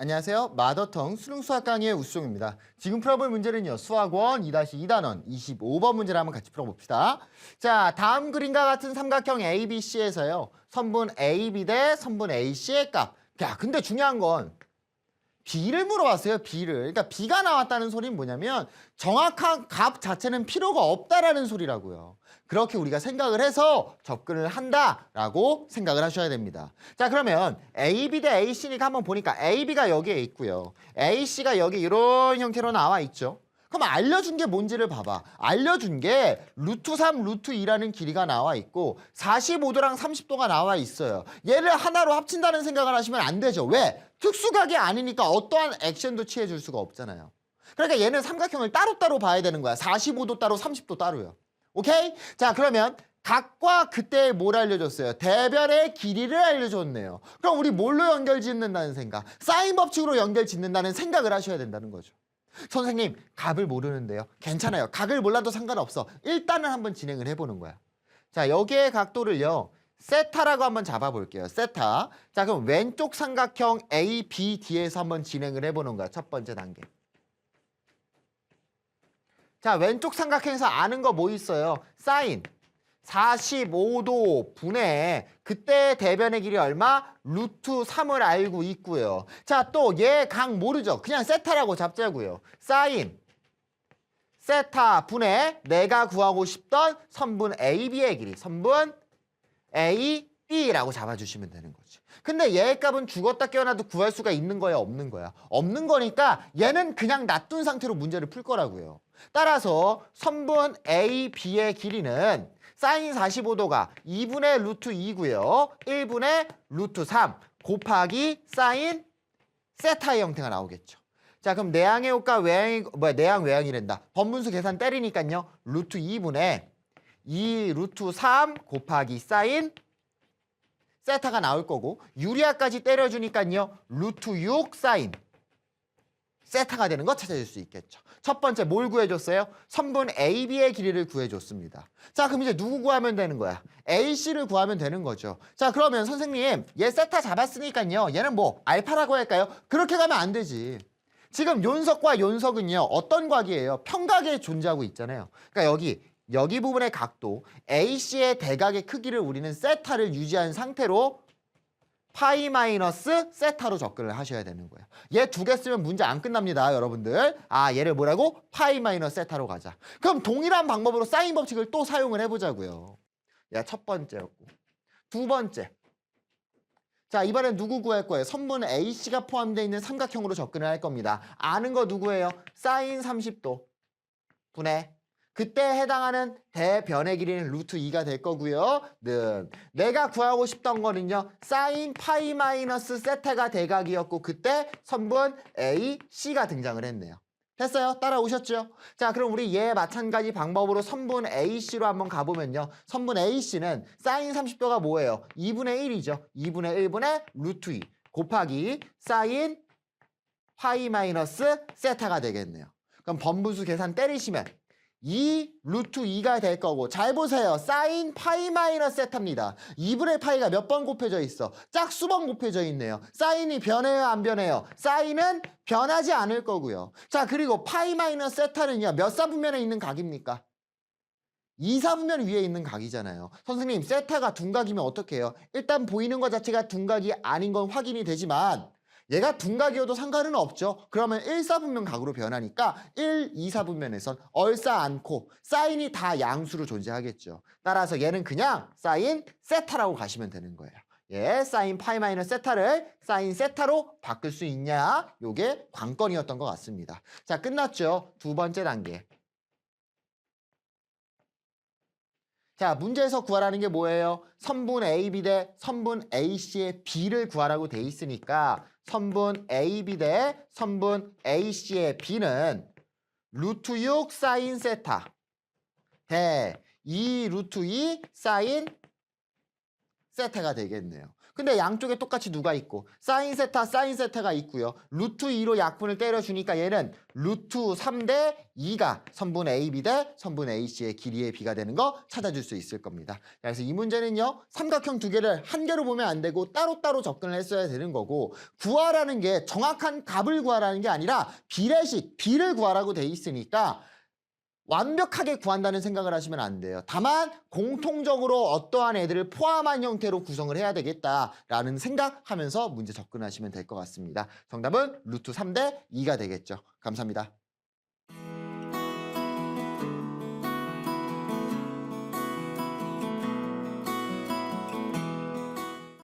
안녕하세요. 마더텅 수능 수학 강의의 우수종입니다. 지금 풀어볼 문제는요. 수학원 2-2단원 25번 문제를 한번 같이 풀어봅시다. 자, 다음 그림과 같은 삼각형 ABC에서요. 선분 AB 대 선분 AC의 값. 야, 근데 중요한 건 B를 물어봤어요. B를. 그러니까 B가 나왔다는 소리는 뭐냐면 정확한 값 자체는 필요가 없다라는 소리라고요. 그렇게 우리가 생각을 해서 접근을 한다라고 생각을 하셔야 됩니다. 자 그러면 AB 대 AC니까 한번 보니까 AB가 여기에 있고요. AC가 여기 이런 형태로 나와 있죠. 그럼 알려준 게 뭔지를 봐봐. 알려준 게 루트 3, 루트 2라는 길이가 나와 있고 45도랑 30도가 나와 있어요. 얘를 하나로 합친다는 생각을 하시면 안 되죠. 왜? 특수각이 아니니까 어떠한 액션도 취해줄 수가 없잖아요. 그러니까 얘는 삼각형을 따로따로 봐야 되는 거야. 45도 따로, 30도 따로요. 오케이? 자, 그러면 각과 그때 뭘 알려줬어요? 대변의 길이를 알려줬네요. 그럼 우리 뭘로 연결 짓는다는 생각? 사인 법칙으로 연결 짓는다는 생각을 하셔야 된다는 거죠. 선생님, 각을 모르는데요. 괜찮아요. 각을 몰라도 상관없어. 일단은 한번 진행을 해보는 거야. 자, 여기의 각도를요. 세타라고 한번 잡아볼게요. 세타. 자, 그럼 왼쪽 삼각형 ABD에서 한번 진행을 해보는 거야. 첫 번째 단계. 자, 왼쪽 삼각형에서 아는 거 뭐 있어요? 사인 45도 분의 그때 대변의 길이 얼마? 루트 3을 알고 있고요. 자, 또 얘 각 모르죠? 그냥 세타라고 잡자고요. 사인 세타 분의 내가 구하고 싶던 선분 AB의 길이 선분 A, B라고 잡아주시면 되는 거지. 근데 얘의 값은 죽었다 깨어나도 구할 수가 있는 거야, 없는 거야? 없는 거니까 얘는 그냥 놔둔 상태로 문제를 풀 거라고요. 따라서 선분 A, B의 길이는 사인 45도가 2분의 루트 2고요. 1분의 루트 3 곱하기 사인 세타의 형태가 나오겠죠. 자, 그럼 내항의 효과 외항이 뭐야? 내항 외항이란다. 번분수 계산 때리니까요. 루트 2분의 2 루트 3 곱하기 사인 세타가 나올 거고 유리아까지 때려주니까요. 루트 6 사인 세타가 되는 거 찾아줄 수 있겠죠. 첫 번째 뭘 구해줬어요? 선분 AB의 길이를 구해줬습니다. 자 그럼 이제 누구 구하면 되는 거야? AC를 구하면 되는 거죠. 자 그러면 선생님 얘 세타 잡았으니까요. 얘는 뭐 알파라고 할까요? 그렇게 가면 안 되지. 지금 윤석과 윤석은요 어떤 각이에요? 평각에 존재하고 있잖아요. 그러니까 여기 여기 부분의 각도 AC의 대각의 크기를 우리는 세타를 유지한 상태로 파이 마이너스 세타로 접근을 하셔야 되는 거예요. 얘 두 개 쓰면 문제 안 끝납니다, 여러분들. 아, 얘를 뭐라고? 파이 마이너스 세타로 가자. 그럼 동일한 방법으로 사인 법칙을 또 사용을 해보자고요. 야, 첫 번째였고. 두 번째. 자, 이번엔 누구 구할 거예요? 선분 AC가 포함되어 있는 삼각형으로 접근을 할 겁니다. 아는 거 누구예요? 사인 30도 분의 그때 해당하는 대변의 길이는 루트 2가 될 거고요. 는 내가 구하고 싶던 거는요. 사인 파이 마이너스 세타가 대각이었고 그때 선분 A, C가 등장을 했네요. 됐어요? 따라오셨죠? 자, 그럼 우리 얘 마찬가지 방법으로 선분 AC로 한번 가보면요. 선분 AC는 사인 30도가 뭐예요? 2분의 1이죠. 2분의 1분의 루트 2 곱하기 사인 파이 마이너스 세타가 되겠네요. 그럼 번분수 계산 때리시면 2 루트 2가 될 거고 잘 보세요. 사인 파이 마이너스 세타입니다. 2분의 파이가 몇 번 곱해져 있어? 짝수번 곱해져 있네요. 사인이 변해요 안 변해요? 사인은 변하지 않을 거고요. 자 그리고 파이 마이너스 세타는요. 몇 사분면에 있는 각입니까? 2사분면 위에 있는 각이잖아요. 선생님 세타가 둔각이면 어떻게 해요? 일단 보이는 것 자체가 둔각이 아닌 건 확인이 되지만 얘가 둔각이어도 상관은 없죠. 그러면 1사분면 각으로 변하니까 1, 2사분면에선 얼싸 않고 사인이 다 양수로 존재하겠죠. 따라서 얘는 그냥 사인 세타라고 가시면 되는 거예요. 예, 사인 파이 마이너스 세타를 사인 세타로 바꿀 수 있냐? 요게 관건이었던 것 같습니다. 자, 끝났죠? 두 번째 단계. 자, 문제에서 구하라는 게 뭐예요? 선분 AB 대 선분 AC의 B를 구하라고 돼 있으니까 선분 AB 대 선분 AC의 B는 루트 6 사인 세타 대 2 루트 2 사인 세타가 되겠네요. 근데 양쪽에 똑같이 누가 있고 사인 세타 사인 세타가 있고요. 루트 2로 약분을 때려주니까 얘는 루트 3대 2가 선분 AB 대 선분 AC의 길이의 비가 되는 거 찾아줄 수 있을 겁니다. 그래서 이 문제는요. 삼각형 두 개를 한 개로 보면 안 되고 따로따로 접근을 했어야 되는 거고 구하라는 게 정확한 값을 구하라는 게 아니라 비례식 비를 구하라고 돼 있으니까 완벽하게 구한다는 생각을 하시면 안 돼요. 다만 공통적으로 어떠한 애들을 포함한 형태로 구성을 해야 되겠다라는 생각하면서 문제 접근하시면 될 것 같습니다. 정답은 루트 3대 2가 되겠죠. 감사합니다.